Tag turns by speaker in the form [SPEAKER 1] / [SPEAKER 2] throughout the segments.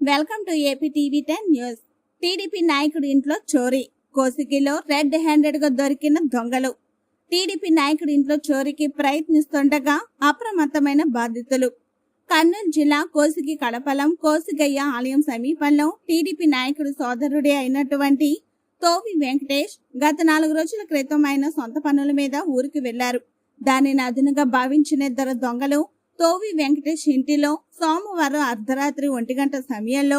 [SPEAKER 1] Welcome to AP TV ten news TDP నాయకుడి ఇంట్లో చోరీ. కోసికిలో రెడ్ హ్యాండెడ్గా దొరికిన దొంగలు. టీడీపీ నాయకుడి ఇంట్లో చోరీకి ప్రయత్నిస్తుండగా అప్రమత్తమైన బాధితులు. కర్నూలు జిల్లా కోసికి కడపలం కోసిగయ్య ఆలయం సమీపంలో టీడీపీ నాయకుడి సోదరుడే అయినటువంటి తోవి వెంకటేష్ గత నాలుగు రోజుల క్రితం ఆయన సొంత పనుల మీద ఊరికి వెళ్ళారు దానిని అదునుగా భావించిన ఇద్దరు దొంగలు తోవి వెంకటేష్ ఇంటిలో సోమవారం అర్ధరాత్రి ఒంటి గంట సమయంలో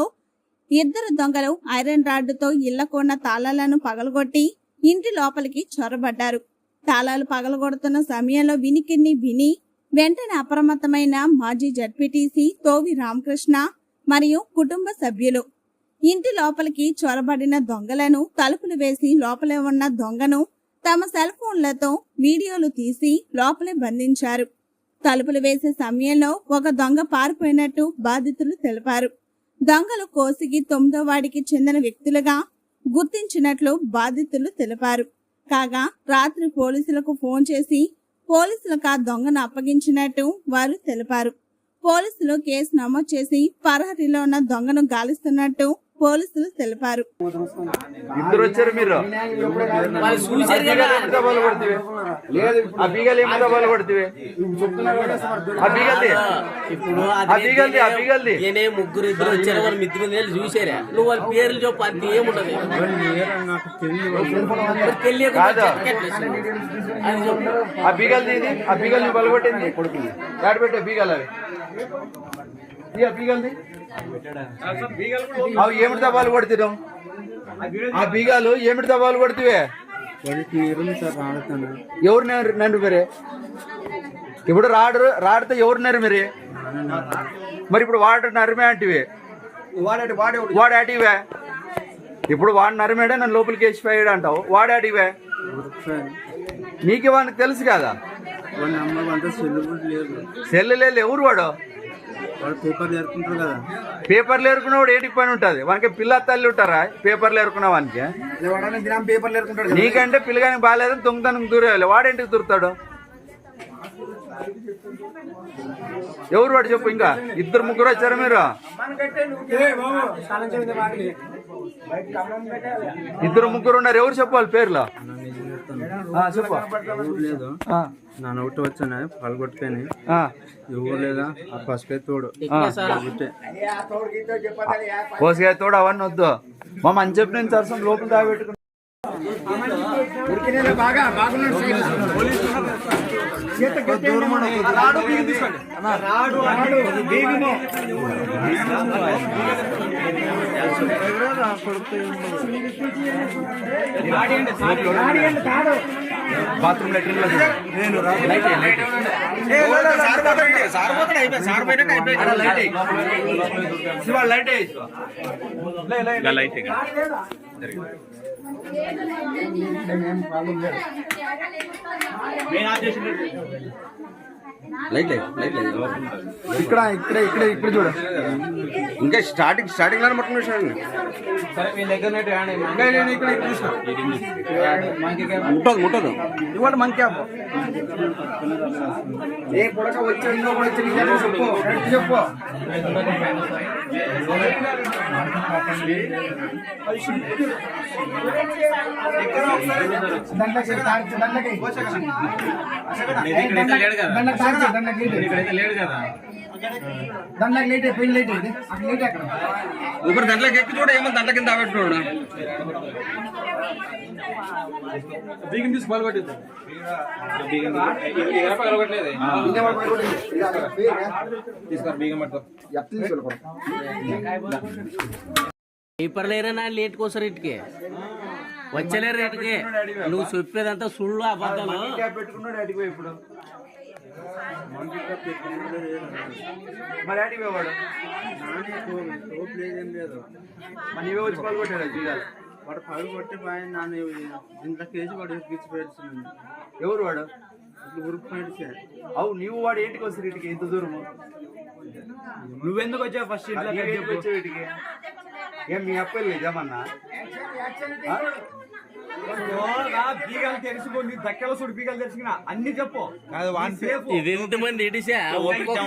[SPEAKER 1] ఇద్దరు దొంగలు ఐరన్ రాడ్డుతో ఇళ్ళకున్న తాళాలను పగలగొట్టి ఇంటి లోపలికి చొరబడ్డారు. తాళాలు పగలగొడుతున్న సమయంలో వినికిన్ని విని వెంటనే అప్రమత్తమైన మాజీ జడ్పీటీసీ తోవి రామకృష్ణ మరియు కుటుంబ సభ్యులు ఇంటి లోపలికి చొరబడిన దొంగలను తలుపులు వేసి లోపలే ఉన్న దొంగను తమ సెల్ ఫోన్లతో వీడియోలు తీసి లోపలే బంధించారు. తలుపులు వేసే సమయంలో ఒక దొంగ పారిపోయినట్టు బాధితులు తెలిపారు. దొంగలు కోసిగి తొమ్మిదో వాడికి చెందిన వ్యక్తులుగా గుర్తించినట్లు బాధితులు తెలిపారు. కాగా రాత్రి పోలీసులకు ఫోన్ చేసి పోలీసులకు ఆ దొంగను అప్పగించినట్టు వారు తెలిపారు. పోలీసులు కేసు నమోదు చేసి పరహరిలో ఉన్న దొంగను గాలిస్తున్నట్టు పోలీసులు తెలిపారు.
[SPEAKER 2] ఇద్దరు వచ్చారు మీరు
[SPEAKER 3] నేనే ముగ్గురు ఇద్దరు వచ్చారు వాళ్ళ వెళ్ళి చూసారా నువ్వు వాళ్ళ పేర్లు చెప్పు అంత ఏముంటది తెలియక. అది
[SPEAKER 2] ఆ బీగల్ది ఇది ఆ బీగల్ని కొడుకు. బీగలు అవి? ఇది ఆ బీగల్ది? అవి ఏమిటితో బాలు కొడుతున్నాం ఆ బీగాలు ఏమిటితో బాలు కొడుతువే?
[SPEAKER 4] వాడికి
[SPEAKER 2] ఎవరు నన్ను మీరే? ఇప్పుడు రాడు రాడితే ఎవరు నరు మీరే? మరి ఇప్పుడు వాడు నరిమే అంటివే.
[SPEAKER 4] వాడే
[SPEAKER 2] అడివే ఇప్పుడు వాడు నరిమేడే నన్ను లోపలికి వేసిపోయాడు అంటావు. వాడు అడివే నీకు వానికి తెలుసు కదా? సెల్లు లేదు ఎవరు వాడు?
[SPEAKER 4] వాడు పేపర్ జరుపుకుంటారు కదా.
[SPEAKER 2] పేపర్లు ఏరుకున్నవాడు ఏటికి పని ఉంటుంది? వానికి పిల్ల తల్లి ఉంటారా? పేపర్లు ఏరుకున్న వానికి
[SPEAKER 4] వాడని దినం పేపర్లు జరుపుకుంటాడు
[SPEAKER 2] నీకంటే పిల్లగానికి బాగాలేదని దొంగతనం దూరేయాలి. వాడేంటికి దూరుతాడు? ఎవరు వాడు చెప్పు ఇంకా? ఇద్దరు ముగ్గురు వచ్చారు మీరు? ఇద్దరు ముగ్గురు ఉన్నారు. ఎవరు చెప్పాలి పేర్లు? ఆ, చెప్పు.
[SPEAKER 4] ఎవరు లేదు.
[SPEAKER 2] ఆ,
[SPEAKER 4] నా నోటి వచ్చాను? పాలు కొట్టుకొని.
[SPEAKER 2] ఆ,
[SPEAKER 4] ఎవరు లేదా? ఆ పసుపే తోడు.
[SPEAKER 2] కోసిగా తోడు అవన్నీ వద్దు. మా మంచి చెప్పి నేను సరసం లోపల దాబెట్టుకున్నా bathroom latrine light light light light. ఇక్కడ ఇక్కడ ఇక్కడ ఇక్కడ చూడ.
[SPEAKER 4] ఇంకా స్టార్టింగ్ స్టార్టింగ్లోనే పట్టుకుని పట్టుకున్నాడు ముట్టదు ముట్టదు
[SPEAKER 2] ఇవాళ మన క్యాప్ ఏ పుడక వచ్చిందో వచ్చి చెప్పు చెప్పు
[SPEAKER 5] దాంట్లోకి లేట్ అయిపోయింది లేట్ అయింది అక్కడ లేట్ అక్కడ
[SPEAKER 4] ఒకరు దాంట్లోకి ఎక్కి చూడ ఏమో దాంట్లో కింద పెట్టుకున్నాడు
[SPEAKER 3] పేపర్ లేరనా లేట్ కోసారు ఇటుకే? వచ్చలేరు ఇటుకే? నువ్వు చెప్పేదంతా సుళ్ళు అబద్ధాలు.
[SPEAKER 2] క్యాప్ పెట్టుకున్నాడు అడిగిపోయి ఇప్పుడు. మరి
[SPEAKER 4] లేదు
[SPEAKER 2] నీవే వచ్చి
[SPEAKER 4] వాడు పగలు కొట్టి పైన నన్ను ఇంట్లోకి వేసి వాడు గిచ్చి పెడుతున్నాను
[SPEAKER 2] ఎవరు వాడు?
[SPEAKER 4] ఇట్లా ఉరుకు పడితే
[SPEAKER 2] అవు నీవు వాడు ఏంటికి వస్తారు ఇటుకి ఎంత దూరము?
[SPEAKER 4] నువ్వెందుకు వచ్చావు ఫస్ట్
[SPEAKER 2] ఎందుకు వచ్చావు ఇటుకి ఏం మీ అప్పలు లేదేమన్నా?
[SPEAKER 6] బీగాలు తెలుసుకో నీ దక్కల సుడి బీగాలు తెలిసిన అన్ని చెప్పు.
[SPEAKER 3] ఇది ఇంతమంది ఇడిసా ఒక్కొక్క